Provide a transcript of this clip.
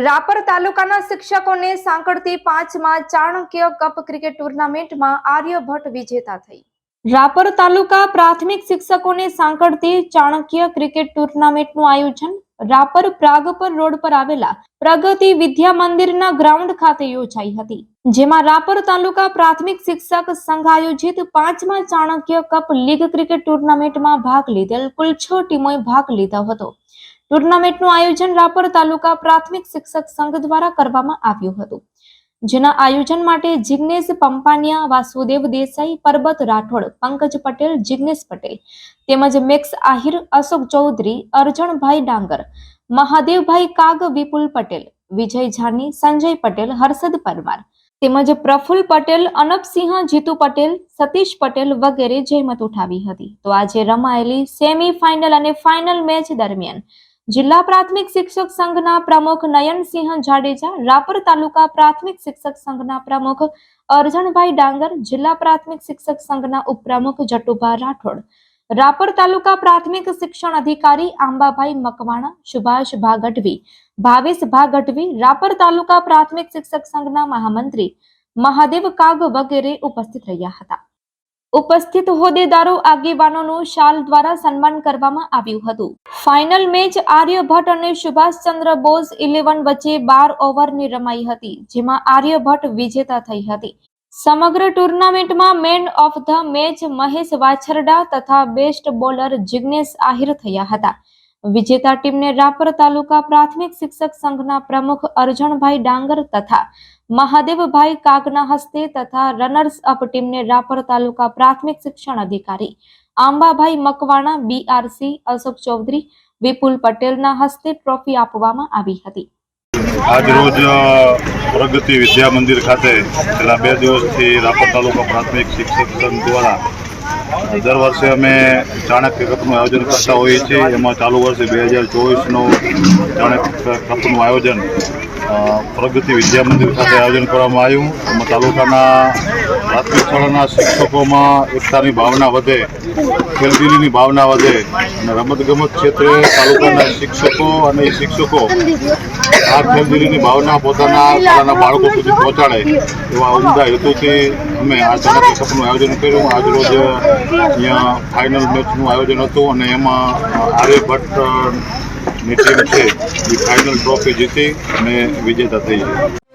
રાપર તાલુકાના શિક્ષકોને સાંકળતી પાંચમાં ચાણક્ય કપ ક્રિકેટ ટુર્નામેન્ટમાં આર્યભટ્ટ વિજેતા થઈ. રાપર તાલુકા પ્રાથમિક શિક્ષકોને સાંકળતી ચાણક્ય ક્રિકેટ ટુર્નામેન્ટનું આયોજન રાપર પ્રાગપર રોડ પર આવેલા પ્રગતિ વિદ્યા મંદિરના ગ્રાઉન્ડ ખાતે યોજાઈ હતી, જેમાં રાપર તાલુકા પ્રાથમિક શિક્ષક સંઘ આયોજિત પાંચમા ચાણક્ય કપ લીગ ક્રિકેટ ટુર્નામેન્ટમાં ભાગ લીધેલ કુલ છ ટીમોએ ભાગ લીધો હતો. ટુર્નામેન્ટનું આયોજન રાપર તાલુકા પ્રાથમિક શિક્ષક સંઘ દ્વારા કરવામાં આવ્યું હતું. જેના આયોજન માટે જિગ્નેશ પંપાનિયા, વાસુદેવ દેસાઈ, પરબત રાઠોડ, પંકજ પટેલ, જિગ્નેશ પટેલ તેમજ મેક્સ આહિર, અશોક ચૌધરી, અર્જણભાઈ ડાંગર, મહાદેવભાઈ કાગ, વિપુલ પટેલ, વિજય જાની સંજય પટેલ, હર્ષદ પરમાર તેમજ પ્રફુલ્લ પટેલ, અનપસિંહ, જીતુ પટેલ, સતીશ પટેલ વગેરે જહેમત ઉઠાવી હતી. તો આજે રમાયેલી સેમી ફાઇનલ અને ફાઇનલ મેચ દરમિયાન જિલ્લા પ્રાથમિક શિક્ષક સંઘના પ્રમુખ નયનસિંહ જાડેજા, રાપર તાલુકા પ્રાથમિક શિક્ષક સંઘના પ્રમુખ અરજણભાઈ ડાંગર, જિલ્લા પ્રાથમિક શિક્ષક સંઘના ઉપપ્રમુખ જટુભા રાઠોડ, રાપર તાલુકા પ્રાથમિક શિક્ષણ અધિકારી આંબાભાઈ મકવાણા, સુભાષ ભાગટવી ભાવેશ ભાગટવી રાપર તાલુકા પ્રાથમિક શિક્ષક સંઘના મહામંત્રી મહાદેવ કાગ વગેરે ઉપસ્થિત રહ્યા હતા. ઉપસ્થિત હોદ્દેદારો, આગેવાનોનું શાલ દ્વારા સન્માન કરવામાં આવ્યું હતું. ફાઇનલ મેચ આર્યભટ્ટ અને સુભાષચંદ્ર બોઝ ઇલેવન વચ્ચે બાર ઓવરની રમાઈ હતી, જેમાં આર્યભટ્ટ વિજેતા થઈ હતી. સમગ્ર ટુર્નામેન્ટમાં man of the match Mahesh Vachhrada તથા બેસ્ટ બોલર જિગ્નેશ આહિર થયા હતા. વિજેતા ટીમને રાપર તાલુકા પ્રાથમિક શિક્ષક સંઘના પ્રમુખ અરજણભાઈ ડાંગર તથા મહાદેવભાઈ કાગના હસ્તે તથા રનર્સ અપ ટીમને રાપર તાલુકા પ્રાથમિક શિક્ષણ અધિકારી આંબાભાઈ મકવાણા બીઆરસી અશોક ચૌધરી, વિપુલ પટેલના હસ્તે ટ્રોફી આપવામાં આવી હતી. આજરોજ પ્રગતિ વિદ્યા મંદિર ખાતે છેલ્લા બે દિવસથી રાપર તાલુકા પ્રાથમિક શિક્ષક સંઘ દ્વારા દર વર્ષે અમે ચાણક્ય કપનું આયોજન કરતા હોઈએ છીએ. એમાં ચાલુ વર્ષે બે હજાર ચોવીસનું ચાણક્ય કપનું આયોજન પ્રગતિ વિદ્યા મંદિર ખાતે આયોજન કરવામાં આવ્યું. એમાં તાલુકાના પ્રાથમિક શાળાના શિક્ષકોમાં એકતાની ભાવના વધે ખેલદીલીની ભાવના વધે અને રમતગમત ક્ષેત્રે તાલુકાના શિક્ષકો અને શિક્ષકો આ ખેલદીલીની ભાવના પોતાના પોતાના બાળકો સુધી પહોંચાડે એવા ઉમદા હેતુથી અમે આ કપનું આયોજન કર્યું. આજરોજ અહીંયા ફાઇનલ મેચનું આયોજન હતું અને એમાં આર્યભટ્ટ ની ટીમ છે. એ ફાઇનલ ટ્રોફી જીતી અને વિજેતા થઈ છે